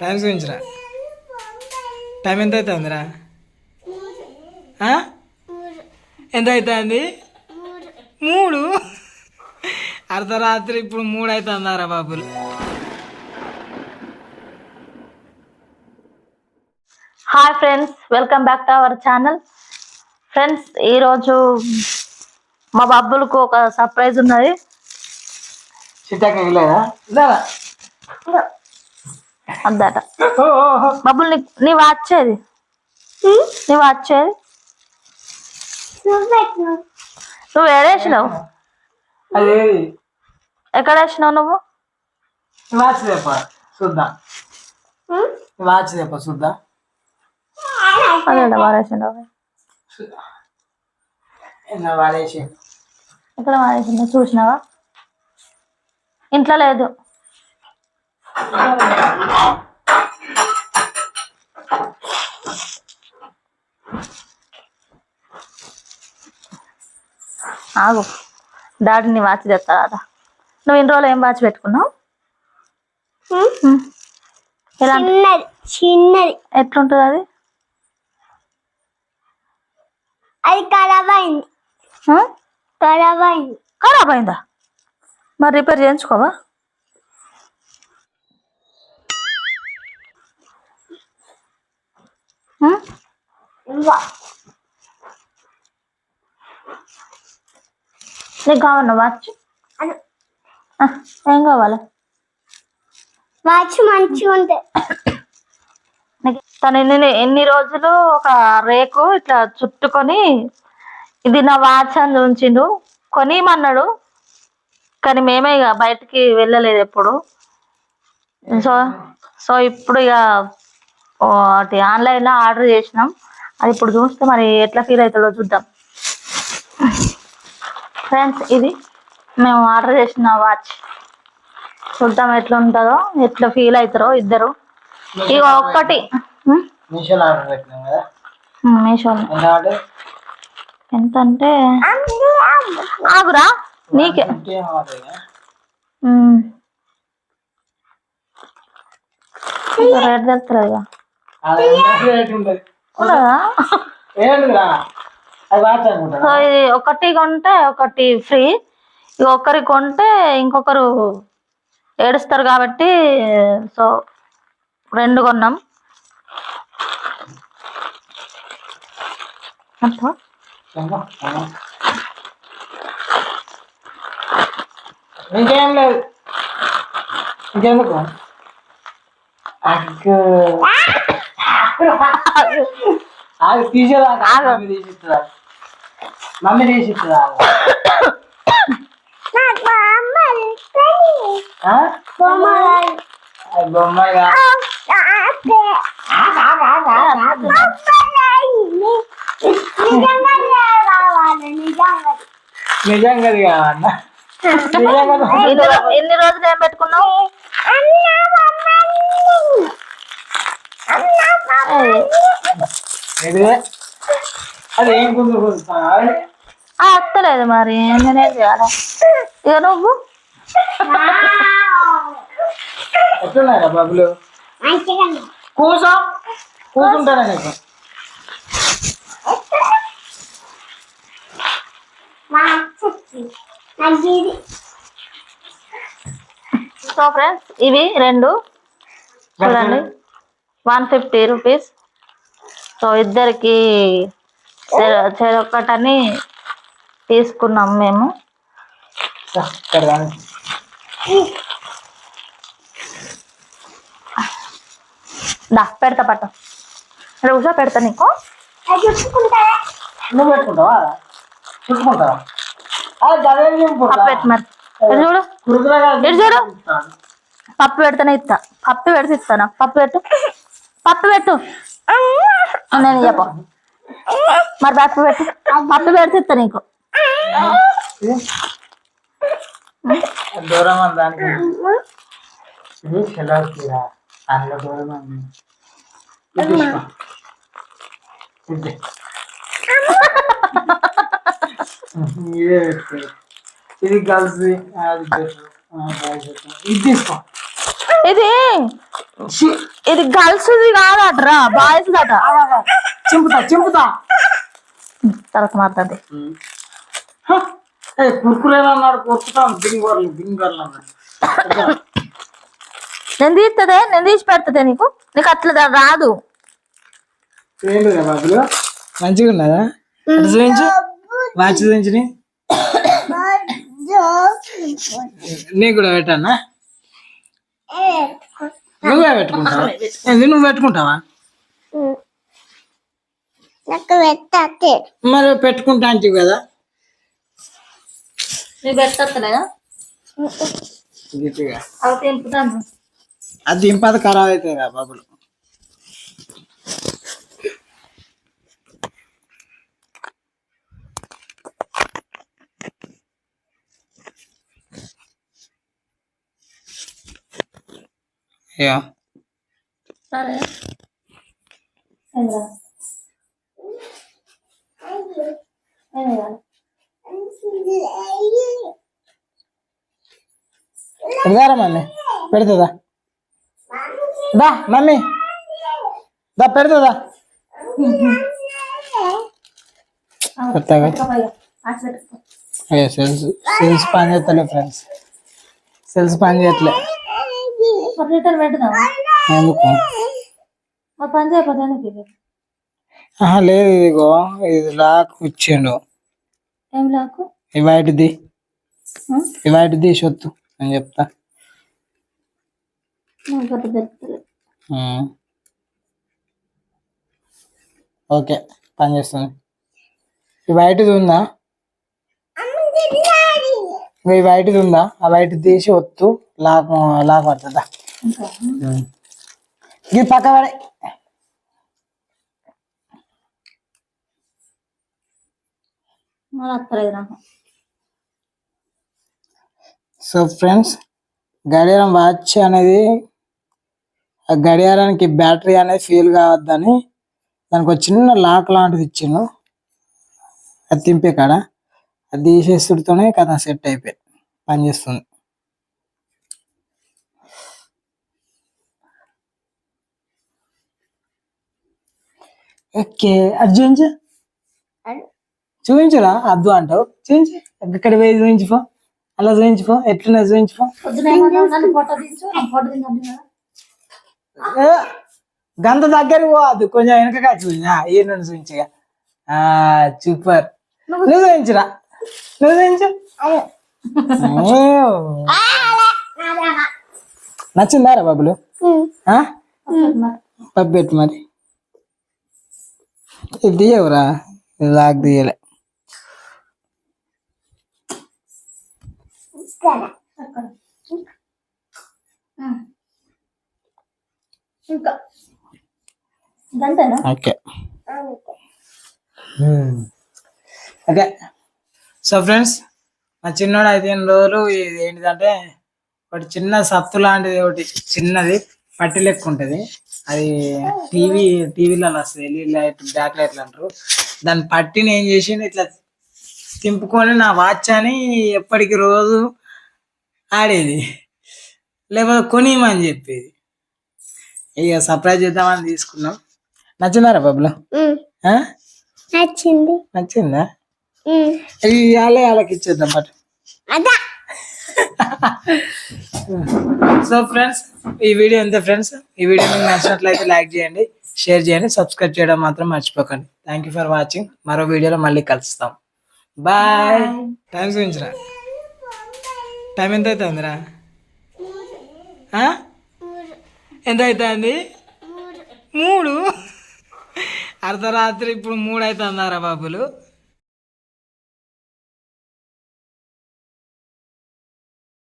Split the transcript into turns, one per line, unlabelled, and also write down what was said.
Time చూపించరా. Time ఎంత అవుతుందిరా? ఎంత అవుతుంది? మూడు. అర్ధరాత్రి ఇప్పుడు మూడు అవుతుందారా బాబులు.
Hi friends welcome back to our channel friends ఈరోజు మా బబ్బులకు ఒక సర్ప్రైజ్ ఉన్నది. బబ్బులు నీ నీ వచ్చేది నీ వచ్చేది నువ్వు ఏడేసినావు
అది
ఎక్కడ వేసినావు నువ్వు?
వాచ్ తెప్ప చూద్దాం. వాచ్ తెప్ప చూద్దాం.
అదే వాడేసినావు
ఇలా వాడేసి?
ఎక్కడ వాడేసిందో చూసినావా? ఇంట్లో లేదు. ఆగు. డాడీని వాచ్ తెస్తాడా నువ్వు ఇన్ని రోజులు ఏం వాచ్ పెట్టుకున్నావు? ఎలా
చిన్నది
ఎట్లుంటుంది అది?
అది ఖరాబ్ అయింది? ఖరాబ్ అయింది.
ఖరాబ్ అయిందా? మరి రిపేర్ చేయించుకోవా? నీకు కావాలా వాచ్ ఏం కావాలి?
వాచ్ మంచిగా ఉంటాయి
తను ఎన్ని ఎన్ని రోజులు ఒక రేకు ఇట్లా చుట్టుకొని ఇది నా వాచ్ అని ఉంచిండు. కొనిమన్నాడు కానీ మేమే ఇక బయటికి వెళ్ళలేదు ఎప్పుడు. సో సో ఇప్పుడు ఇక అది ఆన్లైన్లో ఆర్డర్ చేసినాం. అది ఇప్పుడు చూస్తే మరి ఎట్లా ఫీల్ అవుతుందో చూద్దాం. ఫ్రెండ్స్ ఇది మేము ఆర్డర్ చేసిన వాచ్. చూద్దాం ఎట్లా ఉంటుందో ఎట్లా ఫీల్ అవుతారో ఇద్దరు. ఇక ఒక్కటి.
ఆర్డర్ ఎంత
అంటే ఆగురా. నీకే రేట్ సో ఇది ఒకటి కొంటే ఒకటి ఫ్రీ. ఇక ఒకరికి కొంటే ఇంకొకరు ఏడుస్తారు కాబట్టి సో రెండు కొన్నాం. అట్లా
ఇంకేం లేదు. ఇంకెందుకు? అక్కు ఆగు తీసేదాకా
ఆగు.
మమ్మీ తీసిస్తుందా మమ్మీ తీసిస్తుందా బొమ్మగా.
నిజంగా కావాలి
ఎన్ని రోజులు ఏం పెట్టుకున్నావు? వస్తలేదు మరి నేనేం చేయాలి? ఇక నువ్వు.
ఎట్లున్నారా బాబులు?
మంచిగా
కూసో. కూర్చుంటారా నీకు.
ఇది
సో ఫ్రెండ్స్ ఇవి రెండు. చూడండి. One fifty rupees. సో ఇద్దరికి చెర- చెరొకటని తీసుకున్నాం మేము. దా పెడతా పట్ట. రోజా పెడతా నీకు.
నువ్వు పెట్టుకుంటావా?
చూడు? ఇటు చూడు. పప్పు పెడితేనే ఇస్తా పప్పు పెడితే ఇస్తాను? పప్పు పెట్టు. పప్పు పెట్టు. నేను చెప్ప మరి పప్పు పెట్టు. పప్పు పెడితే ఇస్తా నీకు.
దూరం. ఇది. ఇది. ఇదే. ఇది కలిసి అది పెట్టు ఇది తీసుకో
ఇది
ఛీ,
ఇది గర్ల్స్ కాదట్రా బాయ్స్ దట
ఆగాగా. చింపుతా చింపుతా
తర్వాత మాట్లాడి
హ, ఏ కుర్కురేలు అన్నాడు కొట్టుతాను బింగోర్లు బింగోర్లు అన్నాడు
నేను తీస్తుంది నేను తీసి పెడుతుంది నీకు నీకు అట్లా రాదు
మంచిగా ఉన్నదా అటు చూపించు వాచ్ చూపించు నీ. నీకు కూడా పెట్టానా? నువ్వే పెట్టుకుంటావా? ఏంది నువ్వు పెట్టుకుంటావా? మరి పెట్టుకుంటా అంటివి కదా.
నీకు పెట్టలేదా
గట్టిగా.
అవి తెంపుతాను.
అది దింపది ఖరాబ్ అవుతుంది కదా బాబులు అయ్యో
సరే
పెడతారా మమ్మీ పెడుతుందా దా మమ్మీ దా పెడుతుందా కొత్తగా అయ్యో సెల్స్ సెల్స్ పని చేస్తలే ఫ్రెండ్స్ సెల్స్ పని చేయట్లే
రిటర్న్ పెట్టుదాం
ఎందుకు?
మా పని చేయకపోతే
ఆహా, లేదు ఇదిగో ఇది లాక్ ఇచ్చిండు.
ఏం లాకు?
ఈ వాటిది ఈ వాటిది సొత్తు అని చెప్తా.
నాకు గట్ట.
ఓకే పని చేస్తుంది ఈ వైట్ది ఉందా? ఇంకా ఈ వైట్ది ఉందా? ఆ వైట్ తీసి వత్తు లాక్ లాక్ పడుతుందా? ఇది పక్క పడే సో ఫ్రెండ్స్ గడియారం వాచ్ అనేది ఆ గడియారానికి బ్యాటరీ అనేది ఫెయిల్ కావద్దని దానికి ఒక చిన్న లాక్ లాంటిది ఇచ్చిండు. అది తింపే కాడ. అది తీసేస్తుడితోనే కథ సెట్ అయిపోయి పనిచేస్తుంది ఓకే అది చూపించు. చూపించురా? అద్దు అంటావు. చూపించు. ఇక్కడ పోయి చూపించుకో అలా చూపించుకో ఎట్లున్నా చూపించుకో ఏ, గంత దగ్గర పోవద్దు కొంచెం వెనకగా చూపించా ఈ నుండి చూపించగా. ఆ సూపర్. నువ్వు చూపించురా. నువ్వు చూపించు. నచ్చిందారా బాబులు ఆ? పప్పు పెట్టు మరి. ఇది తీయవురా లాక్ తీయలే ఓకే ఓకే సో ఫ్రెండ్స్ మా చిన్నోడు ఐదేను రోజులు ఇది ఏంటిదంటే ఒకటి చిన్న సత్తు లాంటిది ఒకటి చిన్నది పట్టి లెక్క ఉంటుంది. అది టీవీ టీవీలలో వస్తుంది ఎల్ఈడి లైట్ బ్యాక్ లైట్లు అంటారు. దాని పట్టిని ఏం చేసిండు ఇట్లా తింపుకొని నా వాచ్ అని ఎప్పటికి రోజు ఆడేది. లేకపోతే కొనియమని చెప్పేది. ఇక సర్ప్రైజ్ చేద్దామని తీసుకున్నాం. నచ్చిందారా బాబులు?
నచ్చింది.
నచ్చిందా? ఇవి వాళ్ళే వాళ్ళకి ఇచ్చేద్దాం
అదా.
సో ఫ్రెండ్స్ ఈ వీడియో ఎంత ఫ్రెండ్స్ ఈ వీడియో మీకు నచ్చినట్లయితే లైక్ చేయండి షేర్ చేయండి సబ్స్క్రైబ్ చేయడం మాత్రం మర్చిపోకండి. థ్యాంక్ యూ ఫర్ వాచింగ్ మరో వీడియోలో మళ్ళీ కలుస్తాం. బాయ్ టైం చూపించరా? టైం ఎంత అవుతుందిరా? ఎంత అవుతుంది? మూడు. అర్ధరాత్రి ఇప్పుడు మూడు అవుతుందారా బాబులు.